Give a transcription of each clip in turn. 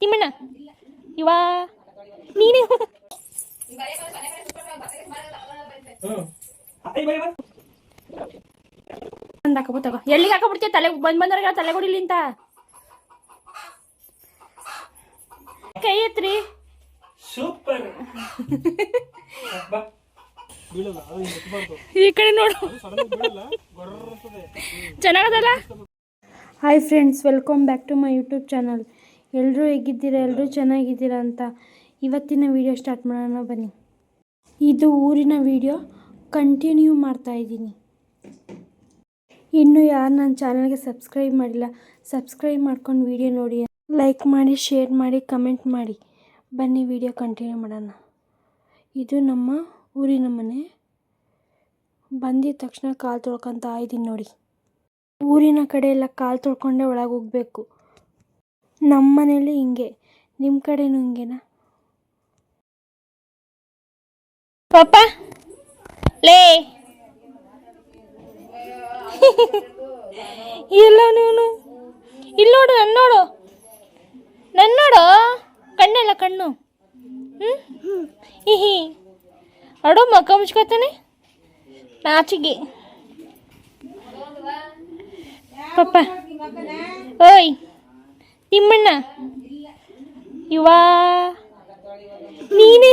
ತಿಮ್ಮಣ್ಣ ಇವ? ನೀನೇ ಒಂದು ಹಾಕಬೋ ತಗೋ. ಎಲ್ಲಿಗೆ ಹಾಕೋಬಿಡ್ತೀಯ? ತಲೆ ಬಂದ್ ಬಂದವ್ರಿಗೆ ತಲೆ ಕೊಡಿಲಿ ಅಂತ. ಕೈ ಎತ್ರಿ. ಸೂಪರ್. ಈ ಕಡೆ ನೋಡು. ಚೆನ್ನಾಗದಲ್ಲ? Hi friends welcome back to my YouTube channel ಎಲ್ಲರೂ ಹೇಗಿದ್ದೀರಾ? ಎಲ್ಲರೂ ಚೆನ್ನಾಗಿದ್ದೀರಾ ಅಂತ ಇವತ್ತಿನ ವಿಡಿಯೋ ಸ್ಟಾರ್ಟ್ ಮಾಡೋಣ ಬನ್ನಿ. ಇದು ಊರಿನ ವಿಡಿಯೋ ಕಂಟಿನ್ಯೂ ಮಾಡ್ತಾ ಇದ್ದೀನಿ. ಇನ್ನೂ ಯಾರು ನನ್ನ ಚಾನಲ್ಗೆ ಸಬ್ಸ್ಕ್ರೈಬ್ ಮಾಡಿಲ್ಲ ಸಬ್ಸ್ಕ್ರೈಬ್ ಮಾಡ್ಕೊಂಡು ವಿಡಿಯೋ ನೋಡಿ ಲೈಕ್ ಮಾಡಿ ಶೇರ್ ಮಾಡಿ ಕಮೆಂಟ್ ಮಾಡಿ. ಬನ್ನಿ ವಿಡಿಯೋ ಕಂಟಿನ್ಯೂ ಮಾಡೋಣ. ಇದು ನಮ್ಮ ಊರಿನ ಮನೆ. ಬಂದಿದ ತಕ್ಷಣ ಕಾಲು ತೊಳ್ಕೊತಾ ಇದ್ದೀನಿ ನೋಡಿ. ಊರಿನ ಕಡೆ ಎಲ್ಲ ಕಾಲು ತೊಳ್ಕೊಂಡೆ ಒಳಗೆ ಹೋಗಬೇಕು. ನಮ್ಮ ಮನೇಲಿ ಹಿಂಗೆ ನಿಮ್ಮ ಕಡೆನೂ ಹಿಂಗೆನಾ? ಪಾಪ? ಲೇ! ಇಲ್ಲ ನೀನು. ಇಲ್ಲಿ ನೋಡು ನನ್ನ ನೋಡು. ನನ್ನ ನೋಡು. ಕಣ್ಣೆಲ್ಲ ಕಣ್ಣು. ಹ್ಞೂ ಹಿ ಅಡು ಮಕ್ಕ ಮುಚ್ಕೋತಾನೆ? ನಾಚಿಗೆ ಪಪ್ಪ ಓಯ್. ತಿಮ್ಮಣ್ಣ ಇವ ನೀನೇ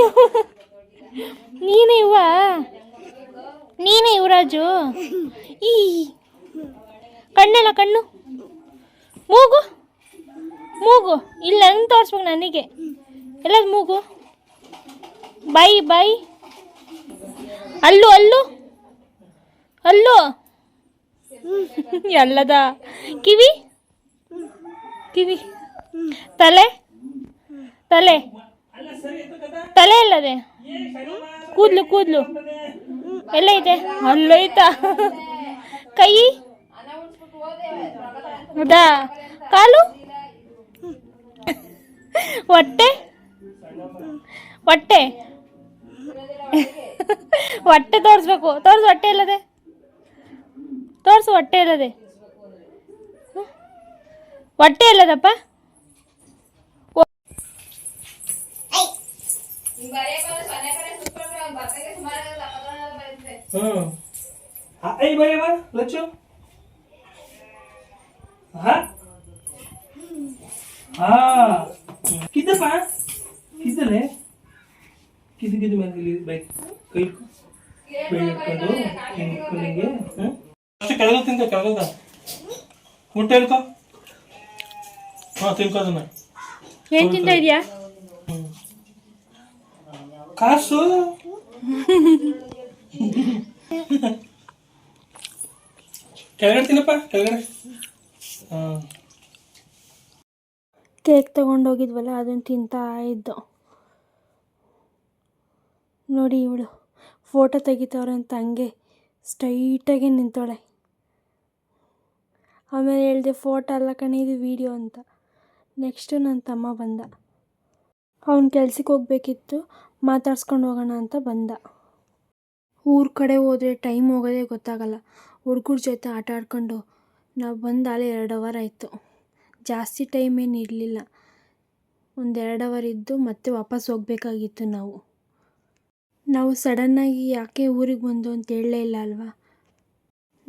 ನೀನೇ ಇವ ನೀನೇ ಯುವರಾಜು? ಈ ಕಣ್ಣಲ್ಲ ಕಣ್ಣು? ಮೂಗು? ಮೂಗು? ಇಲ್ಲ ಹಂಗೆ ತೋರಿಸ್ಬೇಕು ನನಗೆ. ಎಲ್ಲದು ಮೂಗು? ಬಾಯಿ ಬಾಯಿ? ಅಲ್ಲು ಅಲ್ಲು? ಅಲ್ಲು? ಎಲ್ಲದ? ಕಿವಿ? ಕಿವಿ ತಲೆ? ತಲೆ? ತಲೆ ಇಲ್ಲದೆ? ಕೂದ್ಲು ಕೂದ್ಲು. ಎಲ್ಲ ಐತೆ ಅಲ್ಲೈತಾ ಕೈ? ಹೌದಾ? ಕಾಲು? ಹೊಟ್ಟೆ? ಹೊಟ್ಟೆ? ಹೊಟ್ಟೆ ತೋರಿಸ್ಬೇಕು. ತೋರಿಸು ಹೊಟ್ಟೆ ಇಲ್ಲದೆ? ತೋರಿಸು ಹೊಟ್ಟೆ ಇಲ್ಲದೆ. ಹೊಟ್ಟೆ ಇಲ್ಲದಪ್ಪ ಹ್ಮ್. ಐ ಬೈ ಬಾ ಲಚ್ಚು. ಹಾ? ಹಾ. ಕಿದ್ದಪ್ಪ? ಕಿದ್ದಲೆ ಕಿದ್ದು ಕಿದ್ದು ಮೇಲೆ ಇಲ್ಲಿ ಬೈ ಕೈ ಇಟ್ಕೊ. ಕೈ ಇಟ್ಕೊಂಡು ಹಿಂಗೆ ಇಟ್ಕೊಂಡು ಹಿಂಗೆ ಹ್ಮ್. ಅಷ್ಟು ಕೆಳಗಲ್ ಹಾ ತಿನ್ಕೋ ಅದನ್ನ ಏನ್ ತಿಂತ ಇದೆಯಾ? ಕಾಸು? ಕೆಳಗಡೆ ತಿನ್ನಪ್ಪ ಕೆಳಗಡೆ. ಹಾ. ಕೇಕ್ ತಗೊಂಡೋಗಿದ್ವಲ್ಲ ಅದನ್ನು ತಿಂತಾ ಇದ್ದೋ. ನೋಡಿ ಇವಳು ಫೋಟೋ ತೆಗಿತವ್ರೆ ಅಂತ ಹಂಗೆ ಸ್ಟ್ರೈಟಾಗಿ ನಿಂತೋಳೆ ಆಮೇಲೆ ಹೇಳಿದೆ ಫೋಟೋ ಅಲ್ಲ ಕಣೆ ಇದು ವೀಡಿಯೋ ಅಂತ. ನೆಕ್ಸ್ಟು ನನ್ನ ತಮ್ಮ ಬಂದ. ಅವ್ನು ಕೆಲ್ಸಕ್ಕೆ ಹೋಗ್ಬೇಕಿತ್ತು, ಮಾತಾಡ್ಸ್ಕೊಂಡು ಹೋಗೋಣ ಅಂತ ಬಂದ. ಊರ ಕಡೆ ಹೋದರೆ ಟೈಮ್ ಹೋಗೋದೇ ಗೊತ್ತಾಗಲ್ಲ. ಹುಡುಗರ ಜೊತೆ ಆಟ ಆಡ್ಕೊಂಡು ನಾವು ಬಂದು ಅಲ್ಲೇ ಎರಡು ಅವರ್ ಆಯಿತು. ಜಾಸ್ತಿ ಟೈಮ್ ಏನು ಇರಲಿಲ್ಲ. ಒಂದು ಎರಡು ಅವರ್ ಇದ್ದು ಮತ್ತೆ ವಾಪಸ್ ಹೋಗಬೇಕಾಗಿತ್ತು ನಾವು. ನಾವು ಸಡನ್ನಾಗಿ ಯಾಕೆ ಊರಿಗೆ ಬಂದು ಅಂತ ಹೇಳಲೇ ಇಲ್ಲ ಅಲ್ವಾ?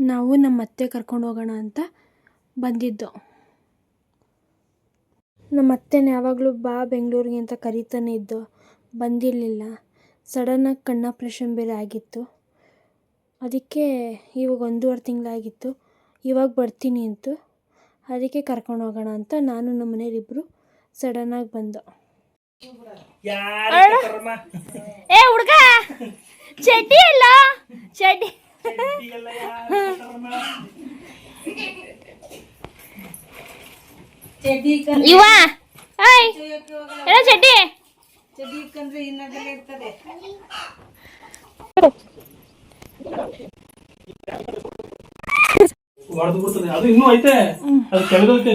ನಾವು ನಮ್ಮ ಅತ್ತೆ ಕರ್ಕೊಂಡು ಹೋಗೋಣ ಅಂತ ಬಂದಿದ್ದು. ನಮ್ಮ ಅತ್ತೆನ ಯಾವಾಗಲೂ ಬಾ ಬೆಂಗಳೂರಿಗೆ ಅಂತ ಕರಿತಾನೆ ಇದ್ದು ಬಂದಿರಲಿಲ್ಲ. ಸಡನ್ನಾಗಿ ಕಣ್ಣಾಪ್ರೇಷನ್ ಬೇರೆ ಆಗಿತ್ತು. ಅದಕ್ಕೆ ಇವಾಗ ಒಂದೂವರೆ ತಿಂಗಳಾಗಿತ್ತು. ಇವಾಗ ಬರ್ತೀನಿ ಅಂತು. ಅದಕ್ಕೆ ಕರ್ಕೊಂಡು ಹೋಗೋಣ ಅಂತ ನಾನು ನಮ್ಮ ಮನೆಯಲ್ಲಿಬ್ಬರು ಸಡನ್ನಾಗಿ ಬಂದು. ಯಾರು ಕರ್ಮ ಏ ಹುಡುಗ! ಚಡ್ಡಿ ಅಲ್ಲ ಚಡ್ಡಿ ಈಗೆಲ್ಲ ಯಾರು ಕರ್ಮ ಇವ ಹಾಯ್ ಏನೋ ಚಡ್ಡಿ ಹೊಡೆದು ಬಿಡ್ತದೆ ಅದು ಇನ್ನೂ ಐತೆ. ಅದು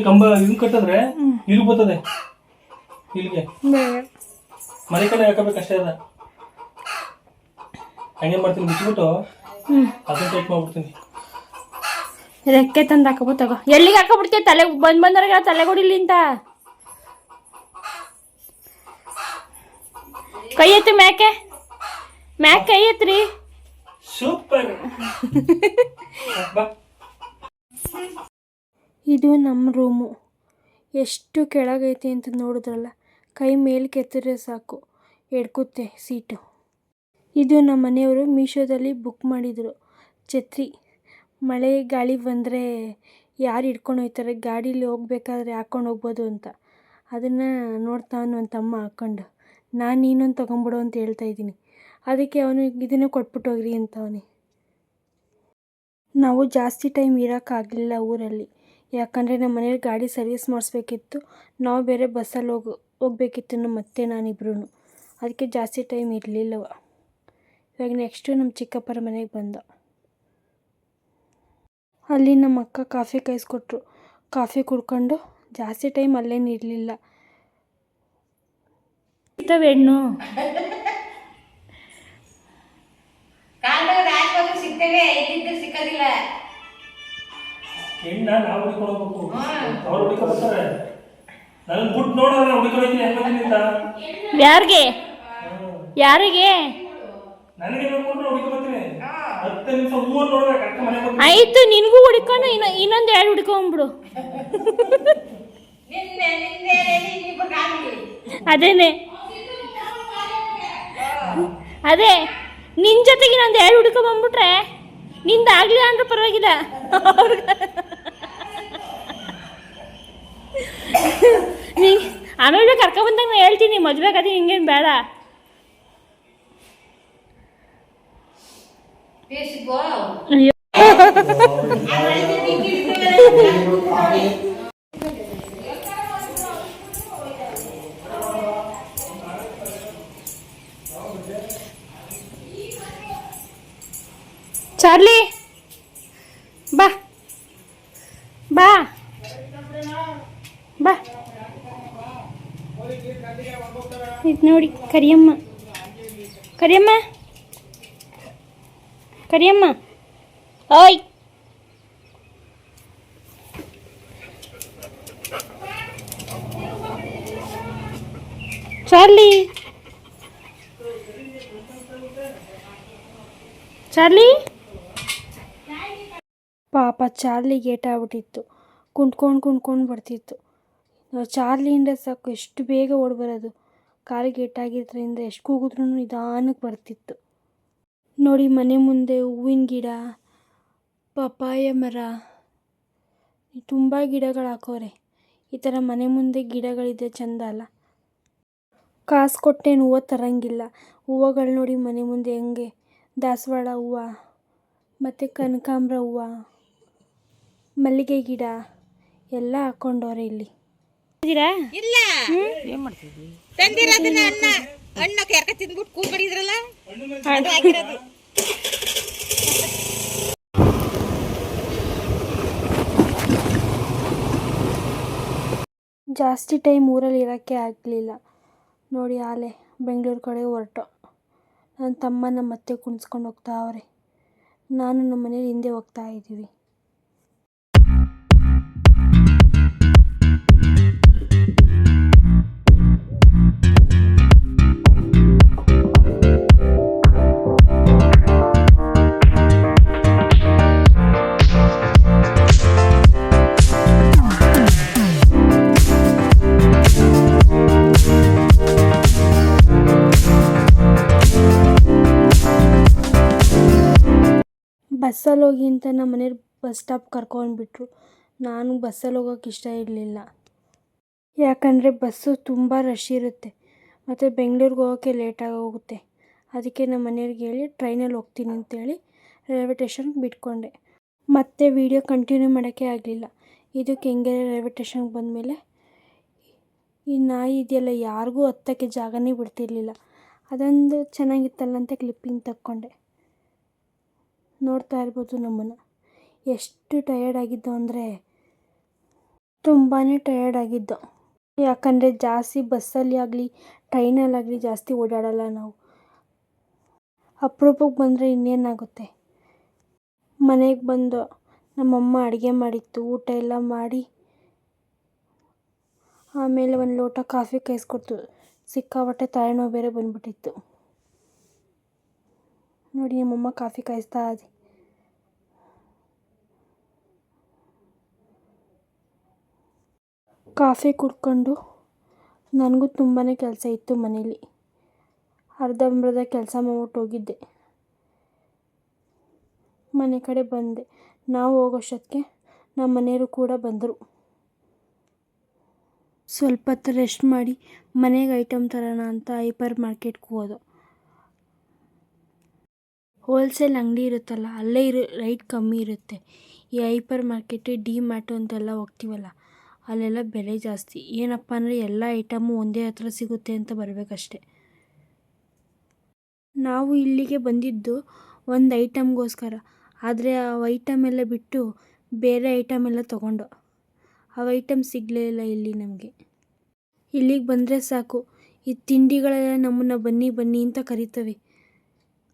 ಕಂಬ ಇದನ್ನ ಕಟ್ಟಿದ್ರೆ ಇಲ್ಲಿ ಬರ್ತದೆ. ಇಲ್ಲಿಗೆ. ಮನೆ ಕಡೆ ಹಾಕಬೇಕು ಅಷ್ಟೇ ಅದ. ಹಂಗೆ ಮಾಡ್ತೀನಿ ಬಿಟ್ಬಿಟ್ಟು ಅದನ್ನ ಟೈಟ್ ಮಾಡ್ಬಿಡ್ತೀನಿ. ರೆಕ್ಕೆ ತಂದು ಹಾಕಬೋ ತಗೋ. ಎಲ್ಲಿಗೆ ಹಾಕಬಿಡ್ತೀಯ ತಲೆ ಬಂದ್ ಬಂದವ್ರಿಗೆ ತಲೆ ಕೊಡಿಲಿ ಅಂತ? ಕೈ ಎತ್ತು ಮ್ಯಾಕೆ? ಮ್ಯಾಕ್ ಕೈ ಎತ್ರಿ? ಸೂಪರ್. ಇದು ನಮ್ಮ ರೂಮು. ಎಷ್ಟು ಕೆಳಗೈತಿ ಅಂತ ನೋಡಿದ್ರಲ್ಲ ಕೈ ಮೇಲೆ ಕೆತ್ತಿದ್ರೆ ಸಾಕು. ಎಡ್ಕುತ್ತೆ ಸೀಟು. ಇದು ನಮ್ಮ ಮನೆಯವರು ಮೀಶೋದಲ್ಲಿ ಬುಕ್ ಮಾಡಿದರು ಛತ್ರಿ. ಮಳೆ ಗಾಳಿ ಬಂದರೆ ಯಾರು ಹಿಡ್ಕೊಂಡು ಹೋಗ್ತಾರೆ ಗಾಡೀಲಿ ಹೋಗ್ಬೇಕಾದ್ರೆ ಹಾಕ್ಕೊಂಡು ಹೋಗ್ಬೋದು ಅಂತ. ಅದನ್ನು ನೋಡ್ತಾವನು ನನ್ನ ತಮ್ಮ ಹಾಕ್ಕೊಂಡು ನಾನು ನೀನೊಂದು ತೊಗೊಂಬಿಡು ಅಂತ ಹೇಳ್ತಾ ಇದ್ದೀನಿ. ಅದಕ್ಕೆ ಅವನು ಇದನ್ನು ಕೊಟ್ಬಿಟ್ಟು ಹೋಗ್ರಿ ಅಂತವನಿ ನಾವು ಜಾಸ್ತಿ ಟೈಮ್ ಇರೋಕ್ಕಾಗಲಿಲ್ಲ ಊರಲ್ಲಿ. ಯಾಕಂದರೆ ನಮ್ಮ ಮನೇಲಿ ಗಾಡಿ ಸರ್ವಿಸ್ ಮಾಡಿಸ್ಬೇಕಿತ್ತು. ನಾವು ಬೇರೆ ಬಸ್ಸಲ್ಲಿ ಹೋಗಿ, ಹೋಗ್ಬೇಕಿತ್ತು ನಮ್ಮ ಮತ್ತೆ ನಾನಿಬ್ರು ಅದಕ್ಕೆ ಜಾಸ್ತಿ ಟೈಮ್ ಇರಲಿಲ್ಲವ. ಇವಾಗ ನೆಕ್ಸ್ಟು ನಮ್ಮ ಚಿಕ್ಕಪ್ಪರ ಮನೆಗೆ ಬಂದ. ಅಲ್ಲಿ ನಮ್ಮ ಅಕ್ಕ ಕಾಫಿ ಕಾಯಿಸ್ಕೊಟ್ರು. ಕಾಫಿ ಕುಡ್ಕೊಂಡು ಜಾಸ್ತಿ ಟೈಮ್ ಅಲ್ಲೇನು ಇರಲಿಲ್ಲ. ಇರ್ತವೆ ಹೆಣ್ಣು ಸಿಗ್ತೇವೆ? ಇಲ್ಲಿದ್ದು ಸಿಕ್ಕೋದಿಲ್ಲ. ನಾವು ಅವ್ರು ನನ್ನ ನೋಡೋಣ ಯಾರಿಗೆ? ಯಾರಿಗೆ? ನನಗೆ ನೋಡ್ಕೊಂಡು ಹುಡುಕ ಆಯ್ತು ನಿನಗೂ ಹುಡ್ಕೊಂಡು ಇನ್ನ ಇನ್ನೊಂದು ಎರಡು ಹುಡ್ಕೊಂಬಿಡು. ಅದೇನೆ. ಅದೇ ನಿನ್ನ ಜೊತೆಗೆ ಇನ್ನೊಂದು ಎರಡು ಹುಡ್ಕೊಂಬಂದ್ಬಿಟ್ರೆ ನಿಂದು ಆಗ್ಲಿಲ್ಲ ಅಂದ್ರೆ ಪರವಾಗಿಲ್ಲ. ಆಮೇಲೆ ಕರ್ಕೊಂಬಂದಾಗ ನಾನು ಹೇಳ್ತೀನಿ ಮದುವೆ ಕತೆ ಹಿಂಗೇನು ಬೇಡ. ಚಾರ್ಲಿ ಬಾ ಬಾ ಬಾ. ಇದು ನೋಡಿ ಕರಿಯಮ್ಮ. ಕರಿಯಮ್ಮ ಕರಿಯಮ್ಮ. ಓಯ್. ಚಾರ್ಲಿ. ಚಾರ್ಲಿ. ಪಾಪ ಚಾರ್ಲಿ ಗೇಟ್ ಆಗ್ಬಿಟ್ಟಿತ್ತು. ಕುಂಟ್ಕೊಂಡು ಕುಂಟ್ಕೊಂಡು ಬರ್ತಿತ್ತು. ಚಾರ್ಲಿಯಿಂದ ಸಾಕು, ಎಷ್ಟು ಬೇಗ ಓಡಿ ಬರೋದು ಕಾಲಿಗೆ ಏಟಾಗಿದ್ದರಿಂದ ಎಷ್ಟು ಕೂಗಿದ್ರೂ ನಿಧಾನಕ್ಕೆ ಬರ್ತಿತ್ತು. ನೋಡಿ ಮನೆ ಮುಂದೆ ಹೂವಿನ ಗಿಡ ಪಪ್ಪಾಯ ಮರ. ತುಂಬ ಗಿಡಗಳು ಹಾಕೋರೆ. ಈ ಥರ ಮನೆ ಮುಂದೆ ಗಿಡಗಳಿದೆ ಚಂದ ಅಲ್ಲ? ಕಾಸು ಕೊಟ್ಟೇನು ಹೂವು ತರಂಗಿಲ್ಲ. ಹೂವುಗಳು ನೋಡಿ ಮನೆ ಮುಂದೆ ಹೆಂಗೆ? ದಾಸವಾಳ ಹೂವು ಮತ್ತು ಕನಕಾಂಬ್ರ ಹೂವು ಮಲ್ಲಿಗೆ ಗಿಡ ಎಲ್ಲ ಹಾಕ್ಕೊಂಡವ್ರೆ ಇಲ್ಲಿ. ಇಲ್ಲ ಅಣ್ಣ ಕೆರ್ಕ ತಿಂದ್ಬಿಟ್ಟು ಅದು ಜಾಸ್ತಿ ಟೈಮ್ ಊರಲ್ಲಿ ಇರೋಕ್ಕೆ ಆಗಲಿಲ್ಲ. ನೋಡಿ ಆಲೆ ಬೆಂಗಳೂರು ಕಡೆ ಹೊರಟು. ನನ್ನ ತಮ್ಮ ನಮ್ಮ ಮತ್ತೆ ಕುಣಿಸ್ಕೊಂಡು ಹೋಗ್ತಾ ಅವ್ರೆ. ನಾನು ನಮ್ಮ ಮನೇಲಿ ಹಿಂದೆ ಹೋಗ್ತಾ ಇದ್ದೀವಿ. ಬಸ್ಸಲ್ಲಿ ಹೋಗಿ ಅಂತ ನಮ್ಮ ಮನೇಲಿ ಬಸ್ ಸ್ಟಾಪ್ ಕರ್ಕೊಂಡ್ಬಿಟ್ರು. ನಾನು ಬಸ್ಸಲ್ಲಿ ಹೋಗೋಕೆ ಇಷ್ಟ ಇರಲಿಲ್ಲ. ಯಾಕಂದರೆ ಬಸ್ಸು ತುಂಬ ರಶ್ ಇರುತ್ತೆ. ಮತ್ತು ಬೆಂಗಳೂರಿಗೆ ಹೋಗೋಕ್ಕೆ ಲೇಟಾಗಿ ಹೋಗುತ್ತೆ ಅದಕ್ಕೆ ನಮ್ಮ ಮನೆಯವ್ರಿಗೆ ಹೇಳಿ, ಟ್ರೈನಲ್ಲಿ ಹೋಗ್ತೀನಿ ಅಂತೇಳಿ ರೈಲ್ವೆ ಟೇಷನ್ಗೆ ಬಿಟ್ಕೊಂಡೆ. ಮತ್ತೆ ವಿಡಿಯೋ ಕಂಟಿನ್ಯೂ ಮಾಡೋಕ್ಕೆ ಆಗಲಿಲ್ಲ. ಇದು ಕೆಂಗೇರಿ ರೈಲ್ವೆ ಟೇಷನ್ಗೆ ಬಂದಮೇಲೆ, ಈ ನಾಯಿ ಇದೆಯಲ್ಲ, ಯಾರಿಗೂ ಹತ್ತೋಕ್ಕೆ ಜಾಗನೇ ಬಿಡ್ತಿರ್ಲಿಲ್ಲ. ಅದೊಂದು ಚೆನ್ನಾಗಿತ್ತಲ್ಲ ಅಂತ ಕ್ಲಿಪ್ಪಿಂಗ್ ತಕ್ಕೊಂಡೆ. ನೋಡ್ತಾ ಇರ್ಬೋದು ನಮ್ಮನ್ನು. ಎಷ್ಟು ಟಯರ್ಡ್ ಆಗಿದ್ದು ಅಂದರೆ ತುಂಬಾ ಟಯರ್ಡ್ ಆಗಿದ್ದು. ಯಾಕಂದರೆ ಜಾಸ್ತಿ ಬಸ್ಸಲ್ಲಿ ಆಗಲಿ ಟ್ರೈನಲ್ಲಾಗಲಿ ಜಾಸ್ತಿ ಓಡಾಡಲ್ಲ ನಾವು. ಅಪರೂಪಕ್ಕೆ ಬಂದರೆ ಇನ್ನೇನಾಗುತ್ತೆ? ಮನೆಗೆ ಬಂದು ನಮ್ಮಮ್ಮ ಅಡುಗೆ ಮಾಡಿತ್ತು, ಊಟ ಎಲ್ಲ ಮಾಡಿ ಆಮೇಲೆ ಒಂದು ಲೋಟ ಕಾಫಿ ಕಾಯಿಸ್ಕೊಡ್ತು. ಸಿಕ್ಕಾಪಟ್ಟೆ ತಲೆನೋವು ಬೇರೆ ಬಂದ್ಬಿಟ್ಟಿತ್ತು. ನೋಡಿ ನಮ್ಮಮ್ಮ ಕಾಫಿ ಕಾಯಿಸ್ತಾ ಇದೆ. ಕಾಫಿ ಕುಡ್ಕೊಂಡು ನನಗೂ ತುಂಬಾ ಕೆಲಸ ಇತ್ತು ಮನೇಲಿ. ಅರ್ಧಂಬರ್ಧ ಕೆಲಸ ಮಾಡ್ಬಿಟ್ಟು ಹೋಗಿದ್ದೆ. ಮನೆ ಕಡೆ ಬಂದೆ. ನಾವು ಹೋಗೋಷ್ಟೊತ್ತಿಗೆ ನಮ್ಮ ಮನೆಯವರು ಕೂಡ ಬಂದರು. ಸ್ವಲ್ಪ ಹೊತ್ತು ರೆಸ್ಟ್ ಮಾಡಿ ಮನೆಗೆ ಐಟಮ್ ತರೋಣ ಅಂತ ಹೈಪರ್ ಮಾರ್ಕೆಟ್ಗೆ ಹೋದೋ. ಹೋಲ್ಸೇಲ್ ಅಂಗಡಿ ಇರುತ್ತಲ್ಲ, ಅಲ್ಲೇ ಇರು ರೈಟ್ ಕಮ್ಮಿ ಇರುತ್ತೆ. ಈ ಹೈಪರ್ ಮಾರ್ಕೆಟ್ ಡಿ ಮಾರ್ಟು ಅಂತೆಲ್ಲ ಹೋಗ್ತೀವಲ್ಲ ಅಲ್ಲೆಲ್ಲ ಬೆಲೆ ಜಾಸ್ತಿ. ಏನಪ್ಪ ಅಂದರೆ ಎಲ್ಲ ಐಟಮು ಒಂದೇ ಹತ್ರ ಸಿಗುತ್ತೆ ಅಂತ ಬರಬೇಕಷ್ಟೆ. ನಾವು ಇಲ್ಲಿಗೆ ಬಂದಿದ್ದು ಒಂದು ಐಟಮ್ಗೋಸ್ಕರ ಆದರೆ ಆ ಐಟಮ್ ಎಲ್ಲ ಬಿಟ್ಟು ಬೇರೆ ಐಟಮ್ ಎಲ್ಲ ತೊಗೊಂಡು. ಆ ಐಟಮ್ ಸಿಗಲೇ ಇಲ್ಲ ಇಲ್ಲಿ ನಮಗೆ. ಇಲ್ಲಿಗೆ ಬಂದರೆ ಸಾಕು. ಈ ತಿಂಡಿಗಳೆಲ್ಲ ನಮ್ಮನ್ನು ಬನ್ನಿ ಬನ್ನಿ ಅಂತ ಕರಿತವೆ.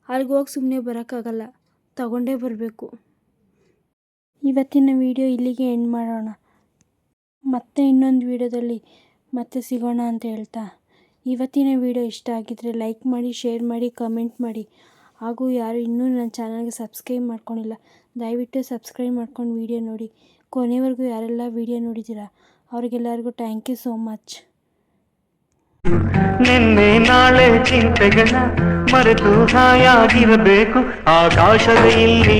ಅಲ್ಲಿಗೆ ಹೋಗಿ ಸುಮ್ಮನೆ ಬರೋಕ್ಕಾಗಲ್ಲ. ತಗೊಂಡೇ ಬರಬೇಕು. ಇವತ್ತಿನ ವಿಡಿಯೋ ಇಲ್ಲಿಗೆ ಎಂಡ್ ಮಾಡೋಣ. ಮತ್ತೆ ಇನ್ನೊಂದು ವಿಡಿಯೋದಲ್ಲಿ ಮತ್ತೆ ಸಿಗೋಣ ಅಂತ ಹೇಳ್ತಾ. ಇವತ್ತಿನ ವಿಡಿಯೋ ಇಷ್ಟ ಆಗಿದ್ದರೆ ಲೈಕ್ ಮಾಡಿ, ಶೇರ್ ಮಾಡಿ, ಕಮೆಂಟ್ ಮಾಡಿ. ಹಾಗೂ ಯಾರು ಇನ್ನೂ ನನ್ನ ಚಾನಲ್ಗೆ ಸಬ್ಸ್ಕ್ರೈಬ್ ಮಾಡ್ಕೊಂಡಿಲ್ಲ, ದಯವಿಟ್ಟು ಸಬ್ಸ್ಕ್ರೈಬ್ ಮಾಡ್ಕೊಂಡು ವೀಡಿಯೋ ನೋಡಿ. ಕೊನೆವರೆಗೂ ಯಾರೆಲ್ಲ ವಿಡಿಯೋ ನೋಡಿದ್ದೀರಾ, ಅವ್ರಿಗೆಲ್ಲರಿಗೂ ಥ್ಯಾಂಕ್ ಯು ಸೋ ಮಚ್ ನಿನ್ನೆ ನಾಳೆ ಚಿಂತೆಗಳ ಮರೆತು ಹಾಯಾಗಿರಬೇಕು. ಆಕಾಶದ ಇಲ್ಲಿ